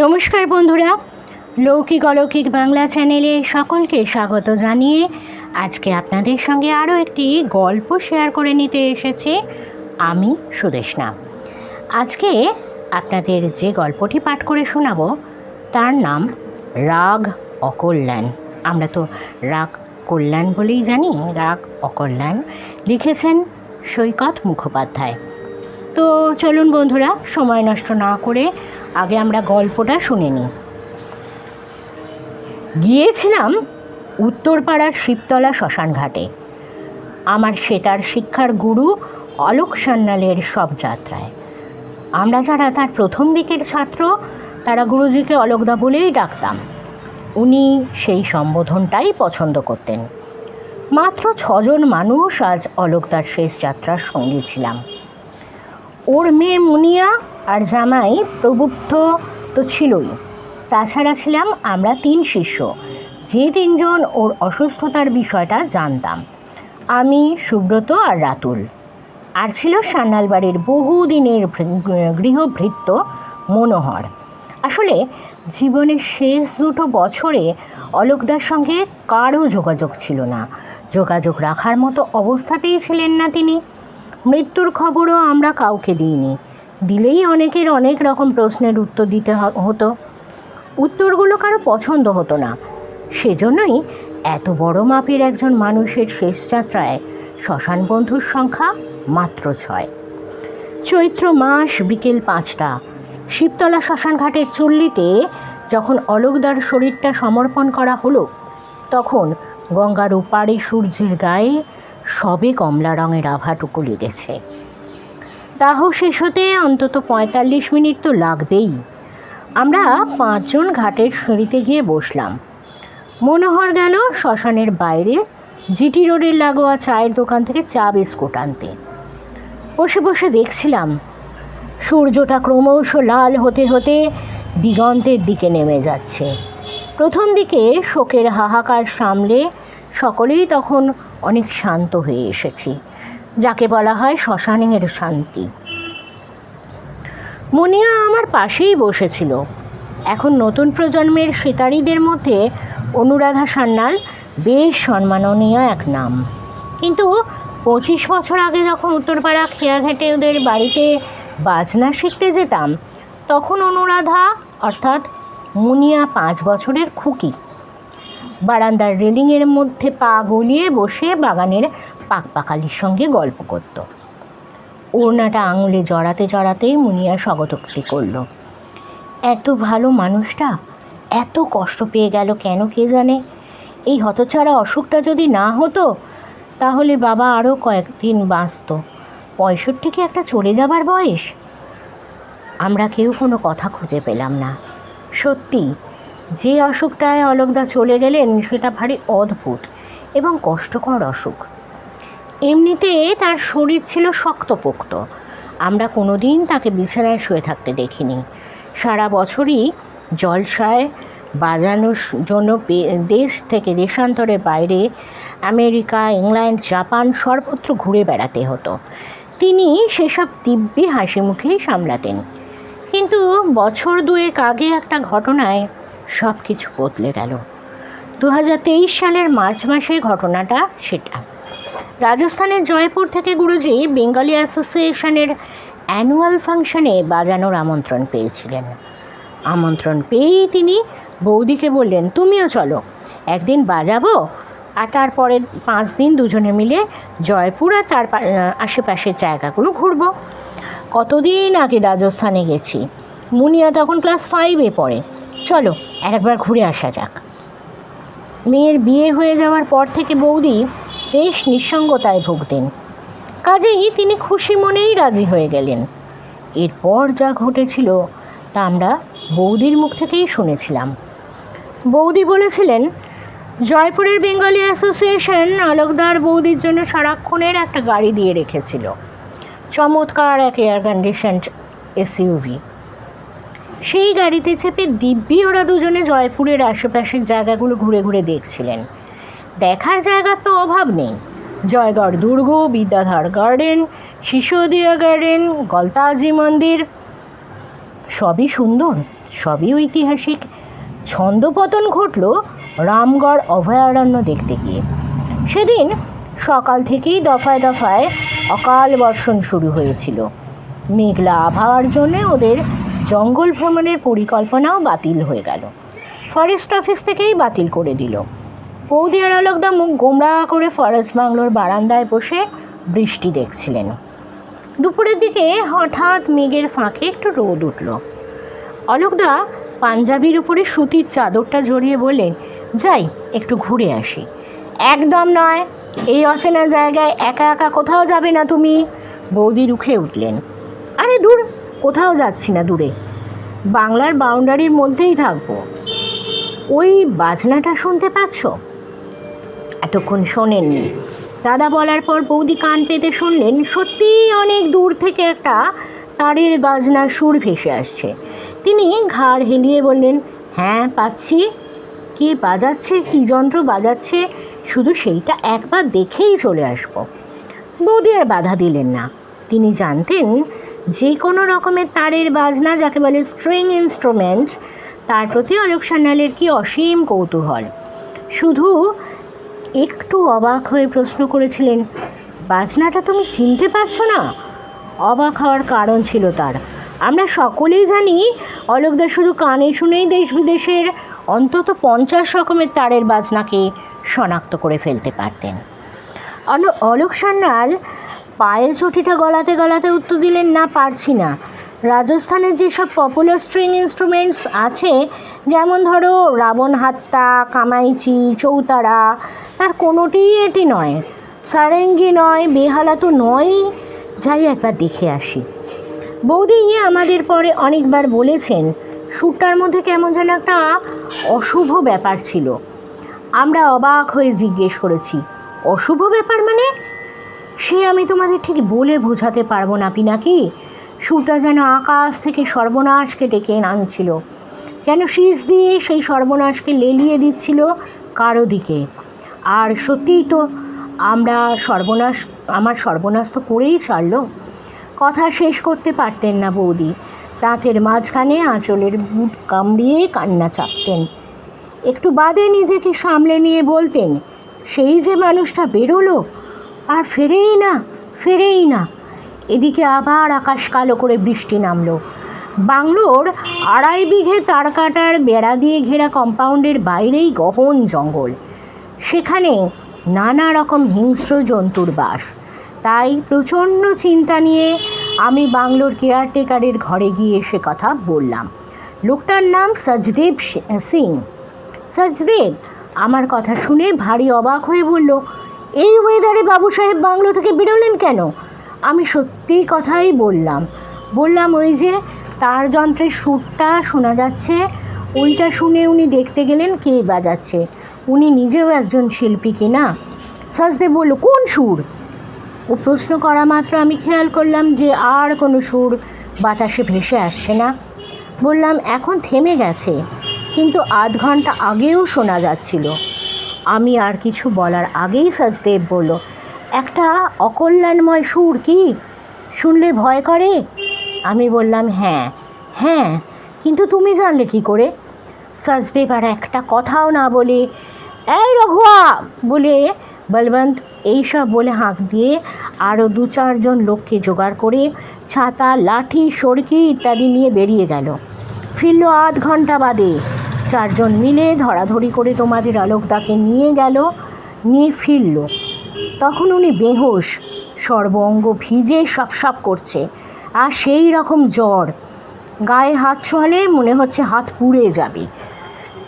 নমস্কার বন্ধুরা, লৌকিক অলৌকিক বাংলা চ্যানেলে সকলকে স্বাগত জানিয়ে আজকে আপনাদের সঙ্গে আরও একটি গল্প শেয়ার করে নিতে এসেছি আমি সুদেশনা আজকে আপনাদের যে গল্পটি পাঠ করে শোনাব, তার নাম রাগ অকল্যাণ। আমরা তো রাগ কল্যাণ বলেই জানি, রাগ অকল্যাণ লিখেছেন সৈকত মুখোপাধ্যায়। তো চলুন বন্ধুরা, সময় নষ্ট না করে আগে আমরা গল্পটা শুনে নিই। গিয়েছিলাম উত্তরপাড়ার শিবতলা শ্মশানঘাটে। আমার সেতার শিক্ষার গুরু অলোক সান্যালের সব যাত্রায়। আমরা যারা তার প্রথম দিকের ছাত্র, তারা গুরুজিকে অলোকদা বলেই ডাকতাম। উনি সেই সম্বোধনটাই পছন্দ করতেন। মাত্র ছজন মানুষ আজ অলোকদার শেষ যাত্রার সঙ্গী ছিলাম। ওর মেয়ে মুনিয়া আর জামাই প্রবুদ্ধ তো ছিলই। তাছাড়া ছিলাম আমরা তিন শিষ্য। যে তিনজন ওর অসুস্থতার বিষয়টা জানতাম। আমি, সুব্রত আর রাতুল। আর ছিল সান্যাল বাড়ির বহুদিনের গৃহভৃত্য মনোহর। আসলে জীবনের শেষ দুটো বছরে অলোকদার সঙ্গে কারও যোগাযোগ ছিল না। যোগাযোগ রাখার মতো অবস্থাতেই ছিলেন না তিনি। মৃত্যুর খবরও আমরা কাউকে দিইনি। দিলেই অনেকের অনেক রকম প্রশ্নের উত্তর দিতে হতো। উত্তরগুলো কারও পছন্দ হতো না। সেজন্যই এত বড় মাপের একজন মানুষের শেষ যাত্রায় শ্মশান বন্ধুর সংখ্যা মাত্র ছয়। চৈত্র মাস বিকেল পাঁচটা। শিবতলা শ্মশানঘাটের চল্লিতে যখন অলোকদার শরীরটা সমর্পণ করা হলো, তখন গঙ্গার ওপারে সূর্যের গায়ে সবে কমলা রঙের আভাটুকু লেগেছে। দাহ শেষ হতে অন্তত পঁয়তাল্লিশ মিনিট তো লাগবেই। আমরা পাঁচজন ঘাটের সিঁড়িতে গিয়ে বসলাম। মনোহর গেল শ্মশানের বাইরে, জিটি রোডের লাগোয়া চায়ের দোকান থেকে চা বিস্কুট আনতে। বসে বসে দেখছিলাম, সূর্যটা ক্রমশ লাল হতে হতে দিগন্তের দিকে নেমে যাচ্ছে। প্রথম দিকে শোকের হাহাকার সামলে সকলেই তখন অনেক শান্ত হয়ে এসেছি, যাকে বলা হয় শ্মশানের শান্তি। মুনিয়া আমার পাশেই বসেছিল। এখন নতুন প্রজন্মের সেতারিদের মধ্যে অনুরাধা সান্যাল বেশ সম্মাননীয় এক নাম। কিন্তু পঁচিশ বছর আগে যখন উত্তরপাড়া খেয়াঘাটে ওদের বাড়িতে বাজনা শিখতে যেতাম, তখন অনুরাধা অর্থাৎ মুনিয়া পাঁচ বছরের খুকি। বারান্দার রেলিংয়ের মধ্যে পা গলিয়ে বসে বাগানের পাকপাকালির সঙ্গে গল্প করত। ওড়নাটা আঙুলে জড়াতে জড়াতেই মুনিয়া স্বগতোক্তি করল, এত ভালো মানুষটা, এত কষ্ট পেয়ে গেল কেন কে জানে? এই হতচারা অসুখটা যদি না হতো, তাহলে বাবা আরও কয়েকদিন বাঁচত। পঁয়ষট্টি কি একটা চলে যাবার বয়স? আমরা কেউ কোনো কথা খুঁজে পেলাম না। সত্যি যে অসুখটায় অলোকদা চলে গেলেন সেটা ভারী অদ্ভুত এবং কষ্টকর অসুখ। এমনিতে তার শরীর ছিল শক্তপোক্ত। আমরা কোনো দিন তাকে বিছানায় শুয়ে থাকতে দেখিনি। সারা বছরই জলসায় বাজানোর জন্য দেশ থেকে দেশান্তরের বাইরে আমেরিকা, ইংল্যান্ড, জাপান সর্বত্র ঘুরে বেড়াতে হতো। তিনি সেসব দিব্যি হাসি মুখেই সামলাতেন। কিন্তু বছর দুয়েক আগে একটা ঘটনায় সব কিছু বদলে গেল। দু হাজার তেইশ সালের মার্চ মাসের ঘটনাটা সেটা। রাজস্থানের জয়পুর থেকে গুরুজি বেঙ্গলি অ্যাসোসিয়েশনের অ্যানুয়াল ফাংশনে বাজানোর আমন্ত্রণ পেয়েছিলেন। আমন্ত্রণ পেয়েই তিনি বৌদিকে বললেন, তুমিও চলো, একদিন বাজাবো আর তারপরে পাঁচ দিন দুজনে মিলে জয়পুর আর তার আশেপাশের জায়গাগুলো ঘুরবো। কতদিন আগে রাজস্থানে গেছি? মুনিয়া তখন ক্লাস ফাইভে পড়ে। চলো, আরেকবার ঘুরে আসা যাক। মেয়ের বিয়ে হয়ে যাওয়ার পর থেকে বৌদি বেশ নিঃসঙ্গতায় ভুগতেন। কাজেই তিনি খুশি মনেই রাজি হয়ে গেলেন। এরপর যা ঘটেছিল তা আমরা বৌদির মুখ থেকেই শুনেছিলাম। বৌদি বলেছিলেন, জয়পুরের বেঙ্গলি অ্যাসোসিয়েশন আলোকদার বৌদির জন্য সারাক্ষণের একটা গাড়ি দিয়ে রেখেছিল। চমৎকার এক এয়ার কন্ডিশন এসইউভি সেই গাড়িতে চেপে দিব্যি ওরা দুজনে জয়পুরের আশেপাশের জায়গাগুলো ঘুরে ঘুরে দেখছিলেন। দেখার জায়গার তো অভাব নেই। জয়গড় দুর্গ, বিদ্যাধর গার্ডেন শিশোদিয়া গার্ডেন, গলতাজি মন্দির, সবই সুন্দর, সবই ঐতিহাসিক। ছন্দপতন ঘটল রামগড় অভয়ারণ্য দেখতে গিয়ে। সেদিন সকাল থেকেই দফায় দফায় অকাল বর্ষণ শুরু হয়েছিল। মেঘলা আবহাওয়ার জন্য ওদের জঙ্গল ভ্রমণের পরিকল্পনাও বাতিল হয়ে গেল। ফরেস্ট অফিস থেকেই বাতিল করে দিল। বৌদি আর আলোকদা মুখ গোমরা করে ফরেস্ট বাংলোর বারান্দায় বসে বৃষ্টি দেখছিলেন। দুপুরের দিকে হঠাৎ মেঘের ফাঁকে একটু রোদ উঠল। অলোকদা পাঞ্জাবির উপরে সুতির চাদরটা জড়িয়ে বললেন, যাই, একটু ঘুরে আসি। একদম নয়, এই অচেনা জায়গায় একা একা কোথাও যাবে না তুমি? বৌদি রুখে উঠলেন। আরে দূর কোথাও যাচ্ছি না দূরে। বাংলার বাউন্ডারির মধ্যেই থাকব। ওই বাজনাটা শুনতে পাচ্ছ? এতক্ষণ শোনেননি। দাদা বলার পর বৌদি কান পেতে শুনলেন সত্যিই অনেক দূর থেকে একটা তারের বাজনার সুর ভেসে আসছে। তিনি ঘাড় হেলিয়ে বললেন হ্যাঁ পাচ্ছি। কে বাজাচ্ছে, কী যন্ত্র বাজাচ্ছে, শুধু সেইটা একবার দেখেই চলে আসব। বৌদি আর বাধা দিলেন না। তিনি জানতেন যে কোনো রকমের তারের বাজনা যাকে বলে স্ট্রিং ইনস্ট্রুমেন্ট তার প্রতি অলোক সান্যালের কি অসীম কৌতূহল? শুধু একটু অবাক হয়ে প্রশ্ন করেছিলেন, বাজনাটা তুমি চিনতে পারছ না? অবাক হওয়ার কারণ ছিল তার। আমরা সকলেই জানি, অলোকদা শুধু কানে শুনেই দেশ বিদেশের অন্তত পঞ্চাশ রকমের তারের বাজনাকে শনাক্ত করে ফেলতে পারতেন। অল- অলোক সান্যাল পায়ের চটিটা গলাতে গলাতে উত্তর দিলেন, না, পারছি না। রাজস্থানের যেসব পপুলার স্ট্রিং ইনস্ট্রুমেন্টস আছে, যেমন ধরো রাবণ হাত্তা, কামাইচি, চৌতারা, তার কোনোটিই এটি নয়। সারেঙ্গি নয়, বেহালা তো নয়ই। যাই একবার দেখে আসি। বৌদি আমাদের পরে অনেকবার বলেছেন, সুরটার মধ্যে কেমন যেন একটা অশুভ ব্যাপার ছিল। আমরা অবাক হয়ে জিজ্ঞেস করেছি, অশুভ ব্যাপার মানে? সে আমি তোমাদের ঠিক বলে বোঝাতে পারব না, পিনাকি। সুরটা যেন আকাশ থেকে সর্বনাশকে ডেকে আনছিল। যেন শীষ দিয়ে সেই সর্বনাশকে লেলিয়ে দিচ্ছিল কারও দিকে? আর সত্যিই তো আমরা সর্বনাশ, আমার সর্বনাশ তো করেই ছাড়লো। কথা শেষ করতে পারতেন না বৌদি। দাঁতের মাঝখানে আঁচলের বুট কামড়িয়ে কান্না চাপতেন। একটু বাদে নিজেকে সামলে নিয়ে বলতেন, সেই যে মানুষটা বেরোলো আর ফেরেই না ফেরেই না। এদিকে আবার আকাশ কালো করে বৃষ্টি নামলো। বাংলোর আড়াই বিঘে তার কাটার বেড়া দিয়ে ঘেরা কম্পাউন্ডের বাইরেই গহন জঙ্গল। সেখানে নানা রকম হিংস্র জন্তুর বাস। তাই প্রচণ্ড চিন্তা নিয়ে আমি বাংলোর কেয়ারটেকারের ঘরে গিয়ে সে কথা বললাম। লোকটার নাম সজদেব সিং সজদেব আমার কথা শুনে ভারী অবাক হয়ে বলল এই ওয়েদারে বাবু সাহেব বাংলো থেকে বেরোলেন কেন? আমি সত্যি কথাই বললাম। বললাম ওই যে তার যন্ত্রের সুরটা শোনা যাচ্ছে, ওইটা শুনে উনি দেখতে গেলেন কে বাজাচ্ছে। উনি নিজেও একজন শিল্পী কিনা সচদেব বলল, কোন সুর? ও প্রশ্ন করা মাত্র আমি খেয়াল করলাম যে আর কোনো সুর বাতাসে ভেসে আসছে না। বললাম, এখন থেমে গেছে। কিন্তু আধ ঘণ্টা আগেও শোনা যাচ্ছিল। আমি আর কিছু বলার আগেই সচদেব বলল, একটা অকল্যাণময় সুর কি? শুনলে ভয় করে? আমি বললাম হ্যাঁ হ্যাঁ কিন্তু তুমি জানলে কি করে? সচদেব আর একটা কথাও না বলে, এই রঘুয়া! বলে বলবন্ত এইসব বলে হাঁক দিয়ে আরও দু চারজন লোককে জোগাড় করে ছাতা, লাঠি সড়কি ইত্যাদি নিয়ে বেরিয়ে গেল। ফিরল আধ ঘণ্টা বাদে। চারজন মিলে ধরাধরি করে তোমাদের আলোকদাকে নিয়ে গেল, নিয়ে ফিরল। তখন উনি বেহুশ, সর্বঙ্গ ভিজে সপ সপ করছে, আর সেই রকম জ্বর। গায়ে হাত ছোঁয়ালে মনে হচ্ছে হাত পুড়ে যাবে।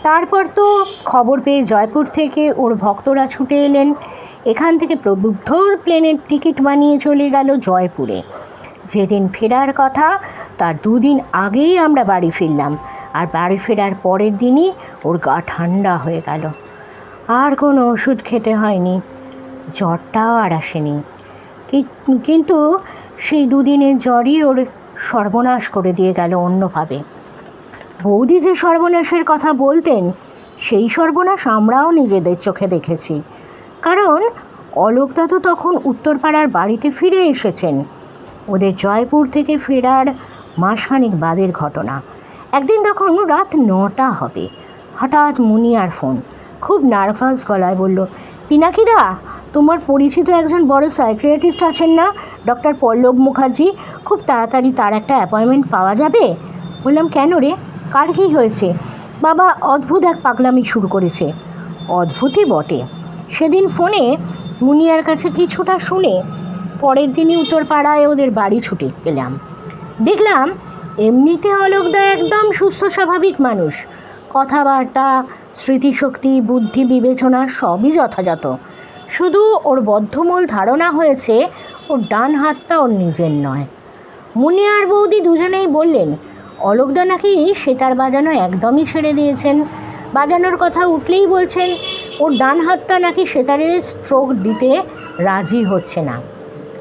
তারপর তো খবর পেয়ে জয়পুর থেকে ওর ভক্তরা ছুটে এলেন। এখান থেকে প্রবুদ্ধ প্লেনের টিকিট বানিয়ে চলে গেল জয়পুরে। যেদিন ফেরার কথা, তার দুদিন আগেই আমরা বাড়ি ফিরলাম। আর বাড়ি ফেরার পরের দিনই ওর গা ঠান্ডা হয়ে গেল। আর কোনো ওষুধ খেতে হয়নি। জ্বরটাও আর আসেনি। কিন্তু সেই দুদিনের জ্বরই ওর সর্বনাশ করে দিয়ে গেল অন্যভাবে। বৌদি যে সর্বনাশের কথা বলতেন, সেই সর্বনাশ আমরাও নিজেদের চোখে দেখেছি। কারণ অলোকদা তো তখন উত্তরপাড়ার বাড়িতে ফিরে এসেছেন। ওদের জয়পুর থেকে ফেরার মাসখানিক বাদের ঘটনা। একদিন তখন রাত নটা হবে। হঠাৎ মুনিয়ার ফোন। খুব নার্ভাস গলায় বলল, পিনাকিদা, তোমার পরিচিত একজন বড় সাইক্রিয়াটিস্ট আছেন না? ডক্টর পল্লব মুখার্জি, খুব তাড়াতাড়ি তার একটা অ্যাপয়েন্টমেন্ট পাওয়া যাবে? বললাম, কেন রে? কার কী হয়েছে? বাবা অদ্ভুত এক পাগলামি শুরু করেছে। অদ্ভুতই বটে। সেদিন ফোনে মুনিয়ার কাছে কিছুটা শুনে পরের দিনই উত্তরপাড়ায় ওদের বাড়ি ছুটে এলাম। দেখলাম এমনিতে অলোকদা একদম সুস্থ, স্বাভাবিক মানুষ। কথাবার্তা, স্মৃতিশক্তি, বুদ্ধি, বিবেচনা সবই যথাযথ। শুধু ওর বদ্ধমূল ধারণা হয়েছে ওর ডান হাতটা ওর নিজের নয়। মুনি আর বৌদি দুজনেই বললেন অলোকদা নাকি সেতার বাজানো একদমই ছেড়ে দিয়েছেন। বাজানোর কথা উঠলেই বলছেন, ওর ডান হাতটা নাকি সেতারে স্ট্রোক দিতে রাজি হচ্ছে না।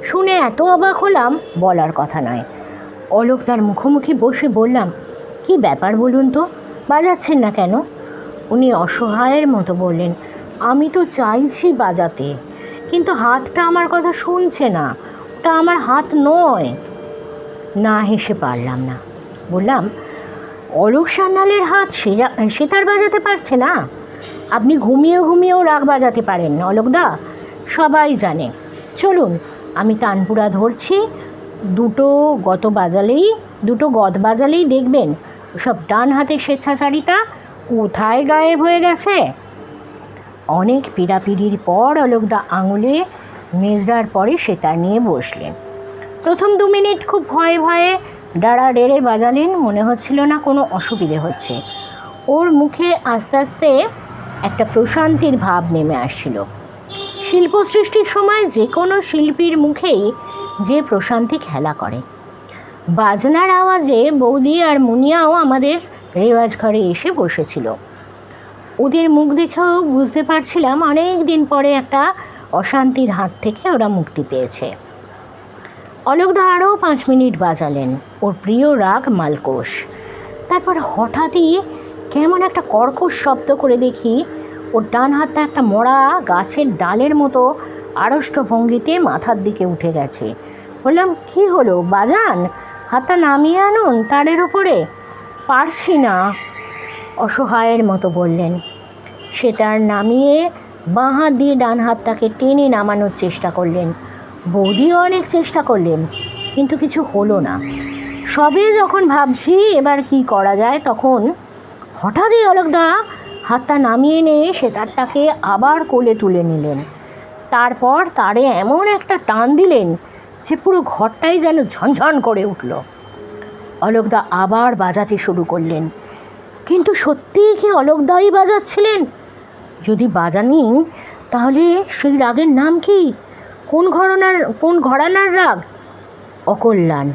শুনে এত অবাক হলাম, বলার কথা নয়। অলোক তার মুখোমুখি বসে বললাম, কি ব্যাপার বলুন তো? বাজাচ্ছেন না কেন? উনি অসহায়ের মতো বললেন, আমি তো চাইছি বাজাতে, কিন্তু হাতটা আমার কথা শুনছে না, ওটা আমার হাত নয়। না হেসে পারলাম না। বললাম, অলোক সান্যালের হাত সেরা- সেতার বাজাতে পারছে না? আপনি ঘুমিয়ে ঘুমিয়েও রাগ বাজাতে পারেন অলোকদা সবাই জানে। চলুন, আমি তানপুরা ধরছি দুটো গত বাজালেই, দুটো গদ বাজালেই দেখবেন সব ডান হাতে স্বেচ্ছাচারিতা কোথায় গায়েব হয়ে গেছে? অনেক পিড়াপিড়ির পর অলোকদা আঙুলে মেজরার পরে সেতার নিয়ে বসলেন। প্রথম দু মিনিট খুব ভয়ে ভয়ে ডাড়া ডেড়ে বাজালেন, মনে হচ্ছিল না কোনো অসুবিধে হচ্ছে। ওর মুখে আস্তে আস্তে একটা প্রশান্তির ভাব নেমে আসছিল। শিল্প সৃষ্টির সময় যে কোনো শিল্পীর মুখেই যে প্রশান্তি খেলা করে। বাজনার আওয়াজে বৌদি আর মুনিয়াও আমাদের রেওয়াজ ঘরে এসে বসেছিল। ওদের মুখ দেখেও বুঝতে পারছিলাম অনেক দিন পরে একটা অশান্তির হাত থেকে ওরা মুক্তি পেয়েছে। অলোকদা আরও পাঁচ মিনিট বাজালেন, ওর প্রিয় রাগ মালকোষ। তারপর হঠাৎই কেমন একটা কর্কশ শব্দ করে দেখি, ওর ডান হাতটা একটা মরা গাছের ডালের মতো আড়ষ্ট ভঙ্গিতে মাথার দিকে উঠে গেছে। বললাম, কি হলো বাজান? হাতটা নামিয়ে আনুন তারের ওপরে পারছি না। অসহায়ের মতো বললেন। সে তার নামিয়ে বাঁ হাত দিয়ে ডান হাতটাকে টেনে নামানোর চেষ্টা করলেন। বৌদিও অনেক চেষ্টা করলেন, কিন্তু কিছু হলো না। সবে যখন ভাবছি এবার কি করা যায়, তখন হঠাৎই অলোকদা হাতটা নামিয়ে নিয়ে সে তারটাকে আবার কোলে তুলে নিলেন। তারপর তারে এমন একটা টান দিলেন যে পুরো ঘরটাই যেন ঝনঝন করে উঠল। অলোকদা আবার বাজাতে শুরু করলেন। কিন্তু সত্যিই কি অলোকদাই বাজাচ্ছিলেন? যদি বাজানি, তাহলে সেই রাগের নাম কি? কোন ঘরনার, কোন ঘরানার রাগ? অকল্যাণ।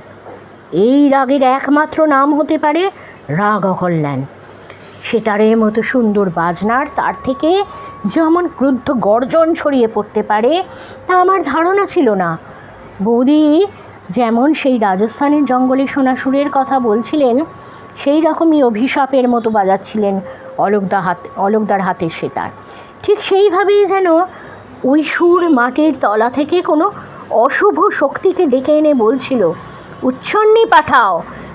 এই রাগের একমাত্র নাম হতে পারে রাগ অকল্যাণ। সেতারের মতো সুন্দর বাজনার, তার থেকে যেমন ক্রুদ্ধ গর্জন ছড়িয়ে পড়তে পারে, তা আমার ধারণা ছিল না। বৌদি যেমন সেই রাজস্থানের জঙ্গলে শোনা সুরের কথা বলছিলেন, সেই রকমই অভিশাপের মতো বাজাচ্ছিলেন অলোকদা হাত, অলোকদার হাতের সেতার ঠিক সেইভাবেই যেন ওই সুর মাটির তলা থেকে কোনো অশুভ শক্তিকে ডেকে এনে বলছিল, উচ্ছন্নি পাঠাও,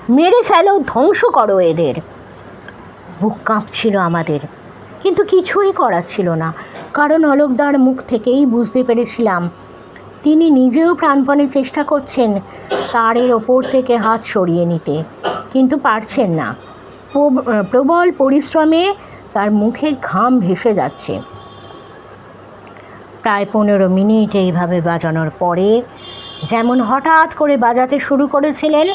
মেরে ফেলো, ধ্বংস করো এদের। বুক কাঁপছিল আমাদের। কিন্তু কিছুই করার ছিল না। কারণ অলোকদার মুখ থেকেই বুঝতে পেরেছিলাম, তিনি নিজেও প্রাণপণে চেষ্টা করছেন তারের ওপর থেকে হাত সরিয়ে নিতে। কিন্তু পারছেন না। প্রব- প্রবল পরিশ্রমে তার মুখে ঘাম ভেসে যাচ্ছে। প্রায় পনেরো মিনিট এইভাবে বাজানোর পরে যেমন হঠাৎ করে বাজাতে শুরু করেছিলেন,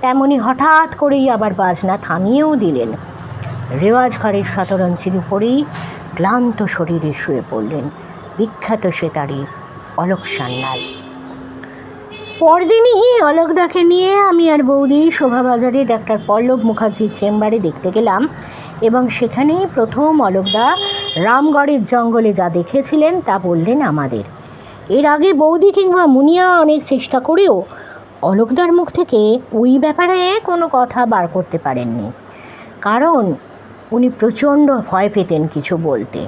তেমনি হঠাৎ করেই আবার বাজনা থামিয়েও দিলেন। রেওয়াজ ঘরের শতরঞ্চির উপরেই ক্লান্ত শরীরে শুয়ে পড়লেন। বিখ্যাত সেতারি অলোক সান্যাল। পরদিনই অলোকদাকে নিয়ে আমি আর বৌদি শোভাবাজারে ডাক্তার পল্লব মুখার্জির চেম্বারে দেখতে গেলাম এবং সেখানেই প্রথম অলোকদা রামগড়ের জঙ্গলে যা দেখেছিলেন তা বললেন আমাদের। এর আগে বৌদি কিংবা মুনিয়া অনেক চেষ্টা করেও অলোকদার মুখ থেকে ওই ব্যাপারে কোনো কথা বার করতে পারেননি। কারণ উনি প্রচণ্ড ভয় পেতেন কিছু বলতে।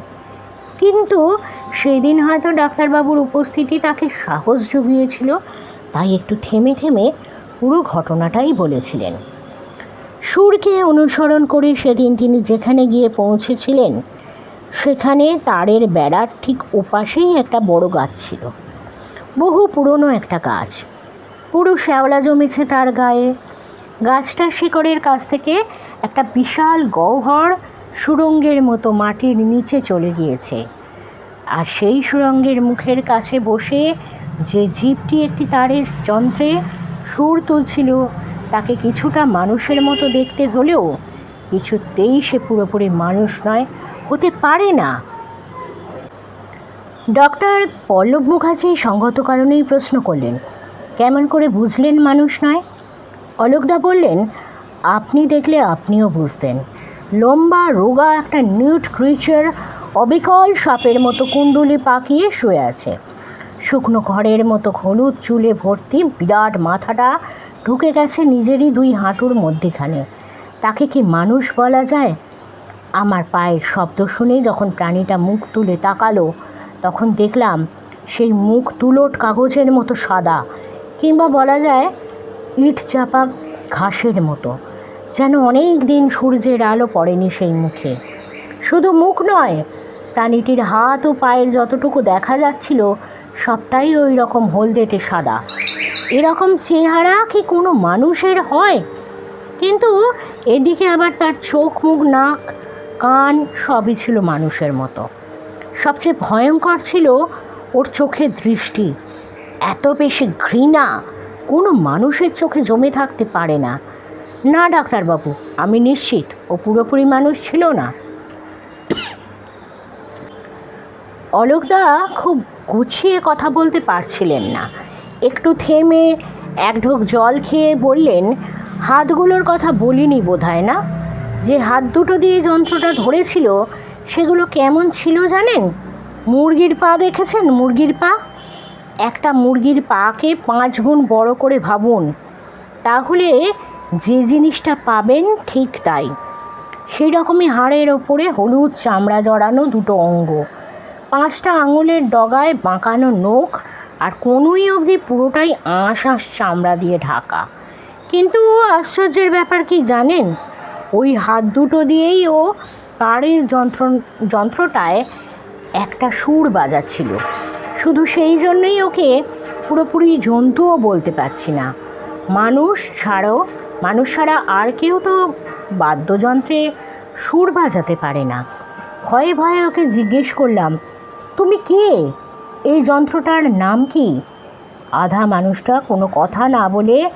কিন্তু সেদিন হয়তো ডাক্তারবাবুর উপস্থিতি তাকে সাহস জুগিয়েছিল, তাই একটু থেমে থেমে পুরো ঘটনাটাই বলেছিলেন। সুরকে অনুসরণ করে সেদিন তিনি যেখানে গিয়ে পৌঁছেছিলেন, সেখানে তারের বেড়ার ঠিক ওপাশেই একটা বড় গাছ ছিল। বহু পুরনো একটা গাছ। পুরো শ্যাওলা জমেছে তার গায়ে। গাছটার শিকড়ের কাছ থেকে একটা বিশাল গহ্বর সুরঙ্গের মতো মাটির নিচে চলে গিয়েছে। আর সেই সুরঙ্গের মুখের কাছে বসে যে জীবটি একটি তারের যন্ত্রে সুর তুলছিল, তাকে কিছুটা মানুষের মতো দেখতে হলেও কিছুতেই সে পুরোপুরি মানুষ নয়, হতে পারে না। ডক্টর পল্লব মুখার্জি সঙ্গত কারণেই প্রশ্ন করলেন, কেমন করে বুঝলেন মানুষ নয়? অলোকদা বললেন, আপনি দেখলে আপনিও বুঝতেন। লম্বা, রোগা একটা নিউট ক্রিচার অবিকল সাপের মতো কুণ্ডলি পাকিয়ে শুয়ে আছে। শুকনো ঘরের মতো হলুদ চুলে ভর্তি বিরাট মাথাটা ঢুকে গেছে নিজেরই দুই হাঁটুর মধ্যেখানে। তাকে কি মানুষ বলা যায়? আমার পায়ের শব্দ শুনে যখন প্রাণীটা মুখ তুলে তাকালো, তখন দেখলাম সেই মুখ তুলোট কাগজের মতো সাদা, কিংবা বলা যায় ইট চাপা ঘাসের মতো। যেন অনেক দিন সূর্যের আলো পড়েনি সেই মুখে। শুধু মুখ নয়, প্রাণীটির হাত ও পায়ের যতটুকু দেখা যাচ্ছিল, সবটাই ওই রকম হলদেটে সাদা। এরকম চেহারা কি কোনো মানুষের হয়? কিন্তু এদিকে আবার তার চোখ, মুখ, নাক, কান সবই ছিল মানুষের মতো। সবচেয়ে ভয়ঙ্কর ছিল ওর চোখের দৃষ্টি। এত বেশি ঘৃণা কোনো মানুষের চোখে জমে থাকতে পারে না। না, ডাক্তারবাবু, আমি নিশ্চিত ও পুরোপুরি মানুষ ছিল না। অলোকদা খুব গুছিয়ে কথা বলতে পারছিলেন না। একটু থেমে এক ঢোক জল খেয়ে বললেন, হাতগুলোর কথা বলিনি বোধহয় না? যে হাত দুটো দিয়ে যন্ত্রটা ধরেছিল, সেগুলো কেমন ছিল জানেন? মুরগির পা দেখেছেন? মুরগির পা? একটা মুরগির পাকে পাঁচ গুণ বড় করে ভাবুন, তাহলে যে জিনিসটা পাবেন ঠিক তাই। সেই রকমই হাড়ের ওপরে হলুদ চামড়া জড়ানো দুটো অঙ্গ, পাঁচটা আঙুলের ডগায় বাঁকানো নখ, আর কোনোই অবধি পুরোটাই আঁশ আঁশ চামড়া দিয়ে ঢাকা। কিন্তু ও আশ্চর্যের ব্যাপার কি জানেন? ওই হাত দুটো দিয়েই ও তারের যন্ত্র যন্ত্রটায় একটা সুর বাজাচ্ছিল। শুধু সেই জন্যই ওকে পুরোপুরি জন্তুও বলতে পারছি না। মানুষ ছাড়াও মানুষ ছাড়া আর কেউ তো বাদ্যযন্ত্রে সুর বাজাতে পারে না। ভয়ে ভয়ে ওকে জিজ্ঞেস করলাম, তুমি কে? এই যন্ত্রটার নাম কি? আধা মানুষটা কোনো কথা না বলে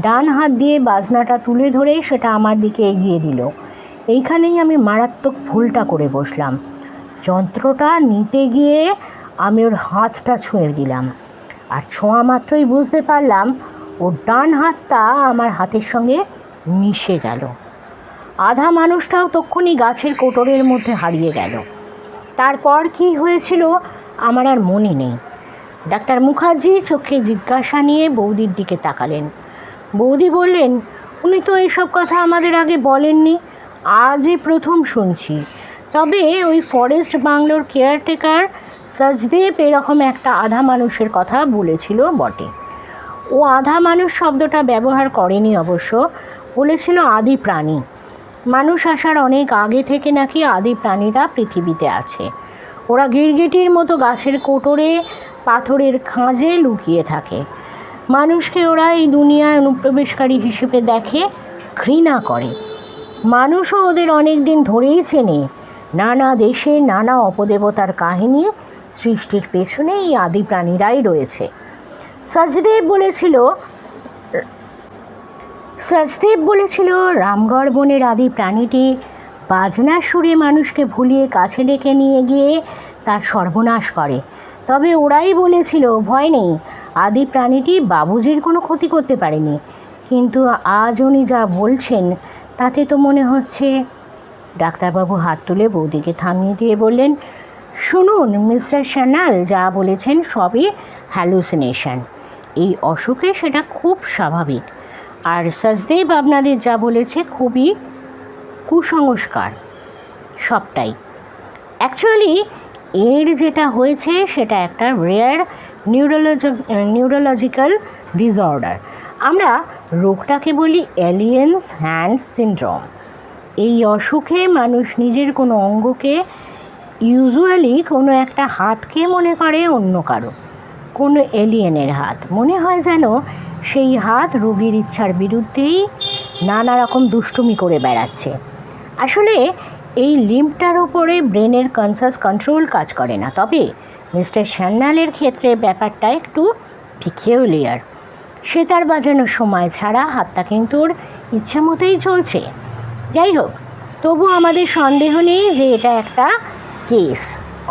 ডান হাত দিয়ে বাজনাটা তুলে ধরে সেটা আমার দিকে এগিয়ে দিল। এইখানেই আমি মারাত্মক ভুলটা করে বসলাম। যন্ত্রটা নিতে গিয়ে আমি ওর হাতটা ছুঁয়ে দিলাম। আর ছোঁয়া মাত্রই বুঝতে পারলাম, ওর ডান হাতটা আমার হাতের সঙ্গে মিশে গেল। আধা মানুষটাও তক্ষুনি গাছের কোটরের মধ্যে হারিয়ে গেল। তারপর কি হয়েছিল আমার আর মনে নেই। ডাক্তার মুখার্জি চোখে জিজ্ঞাসা নিয়ে বৌদির দিকে তাকালেন। বৌদি বললেন, উনি তো এইসব কথা আমাদের আগে বলেননি, আজই প্রথম শুনছি। তবে ওই ফরেস্ট বাংলোর কেয়ারটেকার সচদেব এরকম একটা আধা মানুষের কথা বলেছিল বটে। ও আধা মানুষ শব্দটা ব্যবহার করেনি অবশ্য, বলেছিল আদি প্রাণী। মানুষ আসার অনেক আগে থেকে নাকি আদি প্রাণীরা পৃথিবীতে আছে। ওরা গিরগিটির মতো গাছের কোটরে, পাথরের খাঁজে লুকিয়ে থাকে। মানুষকে ওরা এই দুনিয়ায় অনুপ্রবেশকারী হিসেবে দেখে ঘৃণা করে। মানুষও ওদের অনেক দিন ধরেই চেনে নানা দেশে নানা অপদেবতার কাহিনী সৃষ্টির পেছনে এই আদি প্রাণীরাই রয়েছে। সচদেব বলেছিল সচদেব বলেছিল, রামগড় বনের আদি প্রাণীটি বাজনার সুরে মানুষকে ভুলিয়ে কাছে ডেকে নিয়ে গিয়ে তার সর্বনাশ করে। তবে ওরাই বলেছিল, ভয় নেই, আদি প্রাণীটি বাবুজির কোনো ক্ষতি করতে পারেনি। কিন্তু আজ উনি যা বলছেন, তাতে তো মনে হচ্ছে ডাক্তারবাবু হাত তুলে বৌদিকে থামিয়ে দিয়ে বললেন, শুনুন, মিস্টার সান্যাল যা বলেছেন সবই হ্যালুসিনেশন। এই অসুখে সেটা খুব স্বাভাবিক। আর সচদেব আপনাদের যা বলেছে খুবই কুসংস্কার, সবটাই। অ্যাকচুয়ালি এর যেটা হয়েছে সেটা একটা রেয়ার নিউরোলজি, নিউরোলজিক্যাল ডিসঅর্ডার। আমরা রোগটাকে বলি এলিয়েন্স হ্যান্ড সিনড্রোম। এই অসুখে মানুষ নিজের কোনো অঙ্গকে ইউজুয়ালি কোনো একটা হাতকে মনে করে অন্য কারও, কোনো এলিয়েনের হাত। মনে হয় যেন সেই হাত রোগীর ইচ্ছার বিরুদ্ধেই নানা রকম দুষ্টুমি করে বেড়াচ্ছে। আসলে এই লিম্পটার ওপরে ব্রেনের কনসাস কন্ট্রোল কাজ করে না। তবে মিস্টার সান্যালের ক্ষেত্রে ব্যাপারটা একটু পিকিউলিয়ার। সে তার বাজানোর সময় ছাড়া হাতটা কিন্তু ওর ইচ্ছে মতোই চলছে। যাই হোক তবু আমাদের সন্দেহ নেই যে এটা একটা case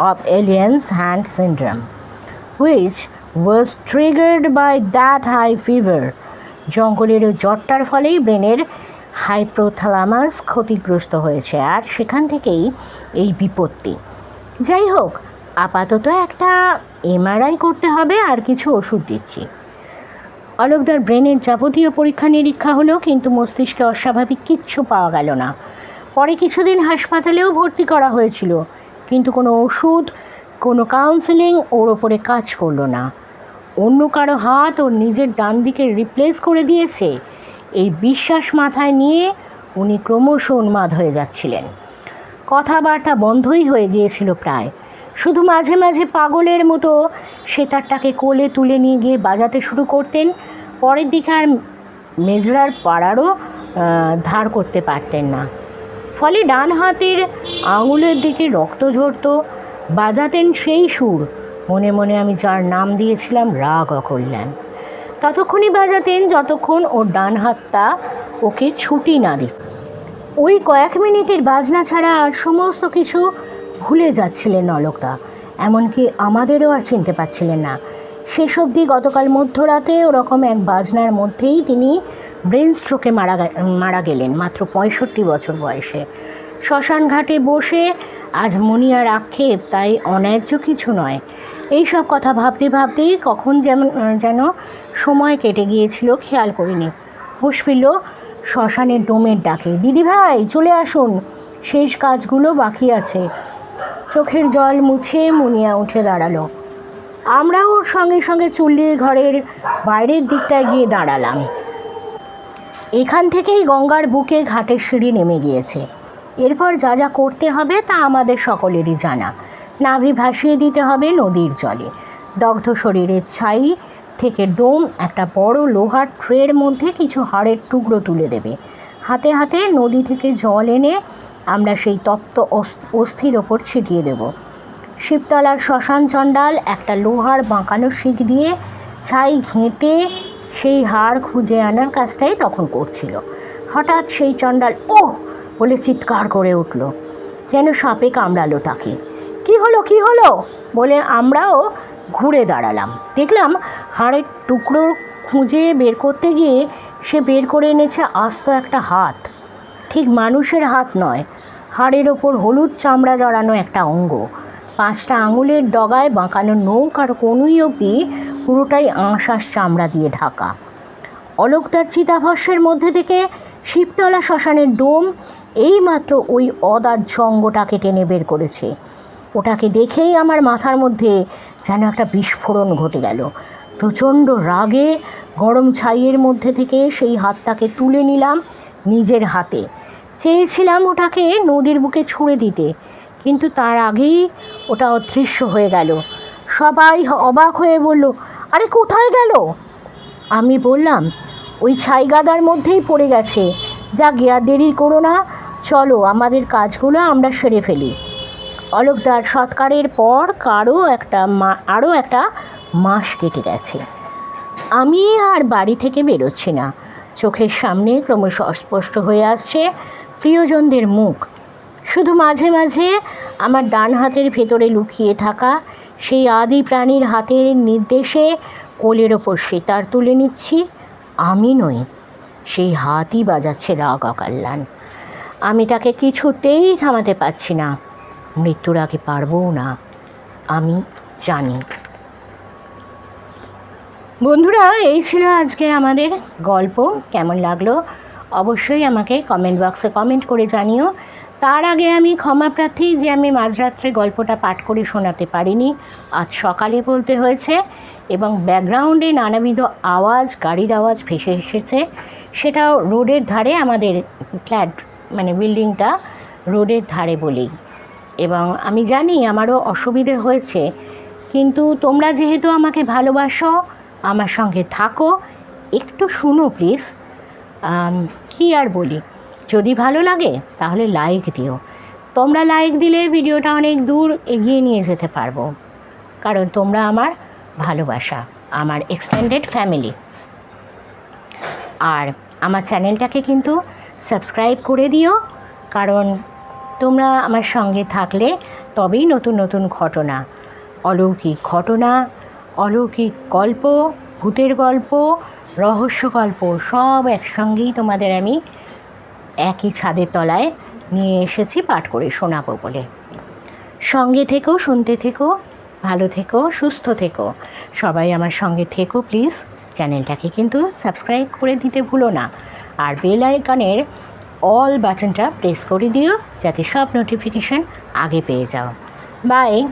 of aliens hand syndrome which was triggered by that high fever জঙ্গলের জ্বরটার ফলেই ব্রেনের হাইপ্রোথ্যালামাস ক্ষতিগ্রস্ত হয়েছে, আর সেখান থেকেই এই বিপত্তি। যাই হোক আপাতত একটা এমআরআই করতে হবে, আর কিছু ওষুধ দিচ্ছি। অলোকদার ব্রেনের যাবতীয় পরীক্ষা নিরীক্ষা হলো কিন্তু মস্তিষ্কে অস্বাভাবিক কিচ্ছু পাওয়া গেল না। পরে কিছুদিন হাসপাতালেও ভর্তি করা হয়েছিল, কিন্তু কোনো ওষুধ, কোনো কাউন্সেলিং ওর ওপরে কাজ করল না। অন্য কারও হাত ওর নিজের ডান দিকে রিপ্লেস করে দিয়েছে, এই বিশ্বাস মাথায় নিয়ে উনি ক্রমশ উন্মাদ হয়ে যাচ্ছিলেন। কথাবার্তা বন্ধই হয়ে গিয়েছিল প্রায়। শুধু মাঝে মাঝে পাগলের মতো সেতারটাকে কোলে তুলে নিয়ে গিয়ে বাজাতে শুরু করতেন। পরের দিকে আর মেজরার পাড়ারও ধার করতে পারতেন না। ফলে ডান হাতের আঙুলের দিকে রক্ত ঝরতো। বাজাতেন সেই সুর। মনে মনে আমি যার নাম দিয়েছিলাম রাগ অকল্যাণ। ততক্ষণই বাজাতেন যতক্ষণ ওর ডান হাতটা ওকে ছুটি না দিত। ওই কয়েক মিনিটের বাজনা ছাড়া আর সমস্ত কিছু ভুলে যাচ্ছিলেন অলোকদা। এমনকি আমাদেরও আর চিনতে পারছিলেন না। শেষ অবধি গতকাল মধ্যরাতে ওরকম এক বাজনার মধ্যেই তিনি ব্রেন স্ট্রোকে মারা মারা গেলেন, মাত্র পঁয়ষট্টি বছর বয়সে। শ্মশান ঘাটে বসে আজ মুনিয়ার আক্ষেপ তাই অন্যায্য কিছু নয়। এই সব কথা ভাবতে ভাবতেই কখন যেমন যেন সময় কেটে গিয়েছিল, খেয়াল করিনি। হুঁশ ফিরল শ্মশানের ডোমের ডাকে দিদি ভাই চলে আসুন। শেষ কাজগুলো বাকি আছে। চোখের জল মুছে মুনিয়া উঠে দাঁড়াল। আমরাও ওর সঙ্গে সঙ্গে চুল্লির ঘরের বাইরের দিকটায় গিয়ে দাঁড়ালাম। এখান থেকেই গঙ্গার বুকে ঘাটের সিঁড়ি নেমে গিয়েছে। এরপর যা যা করতে হবে তা আমাদের সকলেরই জানা। নাভি ভাসিয়ে দিতে হবে নদীর জলে। দগ্ধ শরীরের ছাই থেকে ডোম একটা বড় লোহার ট্রের মধ্যে কিছু হাড়ের টুকরো তুলে দেবে। হাতে হাতে নদী থেকে জল এনে আমরা সেই তপ্ত অস- অস্থির ওপর ছিটিয়ে দেব। শিবতলার শ্মশান চণ্ডাল একটা লোহার বাঁকানো শিক দিয়ে ছাই ঘেঁটে সেই হাড় খুঁজে আনার কাজটাই তখন করছিল। হঠাৎ সেই চণ্ডাল ও বলে চিৎকার করে উঠল। যেন সাপে কামড়ালো তাকে। কি হলো কি হলো? বলে আমরাও ঘুরে দাঁড়ালাম। দেখলাম হাড়ের টুকরো খুঁজে বের করতে গিয়ে সে বের করে এনেছে আস্ত একটা হাত। ঠিক মানুষের হাত নয়। হাড়ের ওপর হলুদ চামড়া জড়ানো একটা অঙ্গ। পাঁচটা আঙুলের ডগায় বাঁকানো নৌক আর কনুই অবধি পুরোটাই আঁশাস চামড়া দিয়ে ঢাকা। অলোকদার চিতাভস্যের মধ্যে থেকে শিবতলা শ্মশানের ডোম এইমাত্র ওই অদাহ্য অঙ্গটাকে টেনে বের করেছে। ওটাকে দেখেই আমার মাথার মধ্যে যেন একটা বিস্ফোরণ ঘটে গেল। প্রচণ্ড রাগে গরম ছাইয়ের মধ্যে থেকে সেই হাতটাকে তুলে নিলাম নিজের হাতে। চেয়েছিলাম ওটাকে নদীর বুকে ছুঁড়ে দিতে, কিন্তু তার আগেই ওটা অদৃশ্য হয়ে গেল। সবাই অবাক হয়ে বলল, আরে, কোথায় গেল? আমি বললাম, ওই ছাই গাদার মধ্যেই পড়ে গেছে। যা গিয়া দেরি করো না, চলো আমাদের কাজগুলো আমরা সেরে ফেলি। অলোকদার সৎকারের পর কারও একটা মা, আরও একটা মাস কেটে গেছে। আমি আর বাড়ি থেকে বেরোচ্ছি না। চোখের সামনে ক্রমশ অস্পষ্ট হয়ে আসছে প্রিয়জনদের মুখ। শুধু মাঝে মাঝে আমার ডান হাতের ভেতরে লুকিয়ে থাকা সেই আদি প্রাণীর হাতের নির্দেশে কোলের ওপর সেতার তুলে নিচ্ছি। আমি নই, সেই হাতই বাজাচ্ছে রাগ অকাল্যাণ। আমি তাকে কিছুতেই থামাতে পারছি না। মৃত্যুর আগে পারবও না। আমি জানি। বন্ধুরা, এই ছিল আজকের আমাদের গল্প। কেমন লাগল? অবশ্যই আমাকে কমেন্ট বক্সে কমেন্ট করে জানিও। তার আগে আমি ক্ষমা প্রার্থী যে আমি মাঝরাত্রে গল্পটা পাঠ করে শোনাতে পারিনি, আজ সকালে বলতে হয়েছে এবং ব্যাকগ্রাউন্ডে নানাবিধ আওয়াজ, গাড়ির আওয়াজ ভেসে এসেছে। সেটাও রোডের ধারে আমাদের ফ্ল্যাট মানে বিল্ডিংটা রোডের ধারে বলেই। এবং আমি জানি আমারও অসুবিধে হয়েছে, কিন্তু তোমরা যেহেতু আমাকে ভালোবাসো, আমার সঙ্গে থাকো, একটু শুনো প্লিজ কী আর বলি? যদি ভালো লাগে, তাহলে লাইক দিও। তোমরা লাইক দিলে ভিডিওটা অনেক দূর এগিয়ে নিয়ে যেতে পারব। কারণ তোমরা আমার ভালোবাসা, আমার এক্সটেন্ডেড ফ্যামিলি আর আমার চ্যানেলটাকে কিন্তু সাবস্ক্রাইব করে দিও, কারণ তোমরা আমার সঙ্গে থাকলে তবেই নতুন নতুন ঘটনা, অলৌকিক ঘটনা, অলৌকিক গল্প ভূতের গল্প, রহস্য গল্প, সব একসঙ্গেই তোমাদের আমি একই ছাদের তলায় নিয়ে এসেছি পাঠ করে শোনাবো বলে। সঙ্গে থেকো, শুনতে থেকো, ভালো থেকো, সুস্থ থেকো। সবাই আমার সঙ্গে থেকো প্লিজ। চ্যানেলটাকে কিন্তু সাবস্ক্রাইব করে দিতে ভুলো না। আর বেল আইকনের অল বাটনটা প্রেস করে দিও যাতে সব নোটিফিকেশান আগে পেয়ে যাও। বাই।